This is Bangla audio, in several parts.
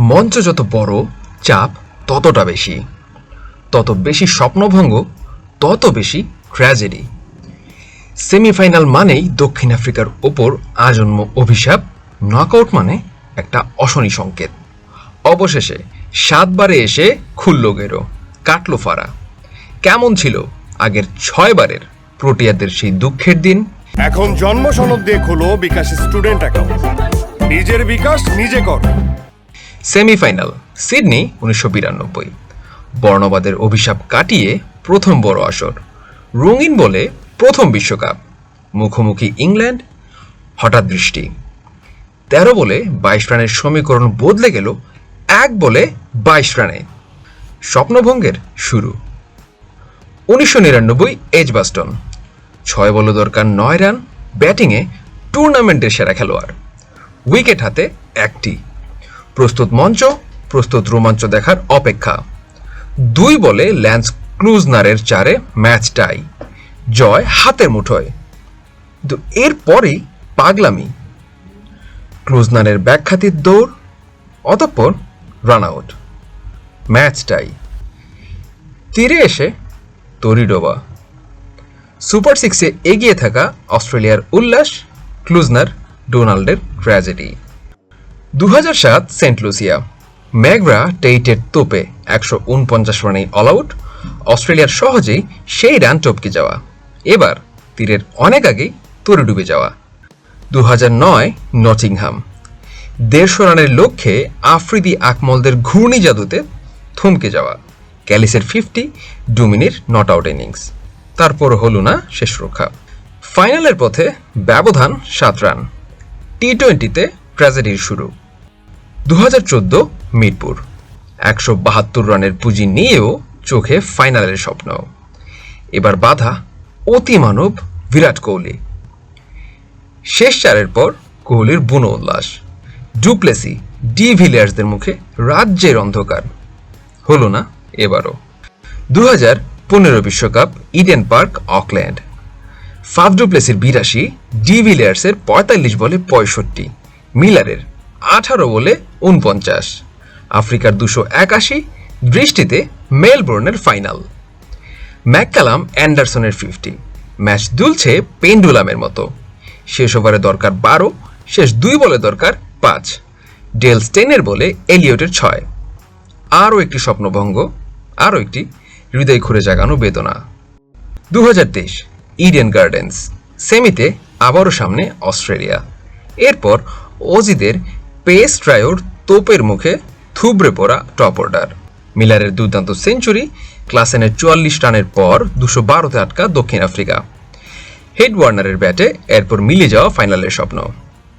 মঞ্চ যত বড়, চাপ ততটা বেশি। তত বেশি স্বপ্নভঙ্গ, তত বেশি ট্র্যাজেডি সেমিফাইনাল মানেই দক্ষিণ আফ্রিকার ওপর আজন্ম অভিশাপ নকআউট মানে একটা অশনি সংকেত। অবশেষে সাতবারে এসে খুলল গেরো, কাটলো ফারা কেমন ছিল আগের ছয়বারের প্রোটিয়াদের সেই দুঃখের দিন? এখন জন্ম সনদ দিয়ে খোলো বিকাশ স্টুডেন্ট অ্যাকাউন্ট নিজের বিকাশ নিজে কর। সেমিফাইনাল, সিডনি উনিশশো বিরানব্বই। বর্ণবাদের অভিশাপ কাটিয়ে প্রথম বড় আসর। রঙিন বলে প্রথম বিশ্বকাপ। মুখোমুখি ইংল্যান্ড, হঠাৎ দৃষ্টি তেরো বলে বাইশ রানের সমীকরণ বদলে গেল, এক বলে বাইশ রানে। স্বপ্নভঙ্গের শুরু। উনিশশো নিরানব্বই, এজ বাস্টন। ছয় বলে দরকার নয় রান, ব্যাটিংয়ে টুর্নামেন্টের সেরা খেলোয়াড়। উইকেট হাতে একটি। প্রস্তুত মঞ্চ, প্রস্তুত রোমাঞ্চ দেখার অপেক্ষা। দুই বলে ল্যান্স ক্লুজনারের চারে ম্যাচ টাই, জয় হাতের মুঠোয়। কিন্তু এরপরেই পাগলামি। ক্লুজনারের ব্যাখ্যাতির দৌড়, অতঃপর রান আউট ম্যাচ টাই। তীরে এসে তরিডোবা। সুপার সিক্সে এগিয়ে থাকা অস্ট্রেলিয়ার উল্লাস ক্লুজনার ডোনাল্ডের ট্র্যাজেডি। দু সাত সেন্ট লুসিয়া। ম্যাগরা টেইটের তোপে একশো উনপঞ্চাশ রানেই অল আউট অস্ট্রেলিয়ার সহজেই সেই রান টপকে যাওয়া। এবার তীরের অনেক আগেই তরে ডুবে যাওয়া। দু নয় নটিংহাম। দেড়শো রানের লক্ষ্যে আফ্রিদি আকমলদের ঘূর্ণি জাদুতে থমকে যাওয়া। ক্যালিসের ফিফটি ডুমিনির নট আউট ইনিংস তারপর হলো না শেষ রক্ষা। ফাইনালের পথে ব্যবধান সাত রান। টি টোয়েন্টিতে ট্র্যাজেডির শুরু। দু হাজার চোদ্দ মিরপুর। একশো বাহাত্তর রানের পুঁজি নিয়েও চোখে ফাইনালের স্বপ্ন। এবার বাধা অতিমানব বিরাট কোহলি। শেষ চারের পর কোহলির বুনো উল্লাস। ডুপ্লেসি ডি ভিলিয়ার্সদের মুখে রাজ্যের অন্ধকার। হলো না এবারও। দু হাজার পনেরো বিশ্বকাপ ইডেন পার্ক, অকল্যান্ড। ফাফ ডুপ্লেসির বিরাশি, ডি ভিলিয়ার্সের পঁয়তাল্লিশ বলে পঁয়ষট্টি। মিলারের আঠারো বলে উনপঞ্চাশ আফ্রিকার দুশো একাশি বৃষ্টিতে মেলবোর্নের ফাইনাল। ম্যাককালাম অ্যান্ডারসনের ফিফটি ম্যাচ দুলছে পেন্ডুলামের মতো। শেষ ওভারে দরকার বারো, শেষ দুই বলে দরকার পাঁচ। ডেল স্টেনের বলে এলিয়টের ছয়। আরও একটি স্বপ্নভঙ্গ, আরও একটি হৃদয় ঘুরে জাগানো বেদনা। দু হাজার তেইশ, ইডেন গার্ডেন্স। সেমিতে আবারও সামনে অস্ট্রেলিয়া। এরপর অজিদের পেস ট্রায়োর তোপের মুখে থুবড়ে পড়া টপ অর্ডার। মিলারের দুর্দান্ত সেঞ্চুরি ক্লাসেনের চুয়াল্লিশ রানের পর দুশো বারোতে আটকা দক্ষিণ আফ্রিকা। হেড ওয়ার্নারের ব্যাটে এরপর মিলে যাওয়া ফাইনালের স্বপ্ন।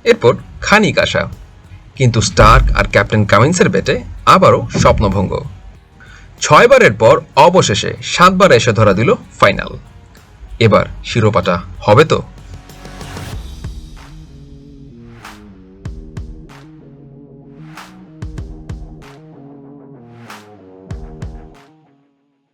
এরপর খানিক আশা। কিন্তু স্টার্ক আর ক্যাপ্টেন কামিন্সের ব্যাটে আবারও স্বপ্নভঙ্গ। ছয়বারের পর অবশেষে সাতবার এসে ধরা দিল ফাইনাল। এবার শিরোপাটা হবে তো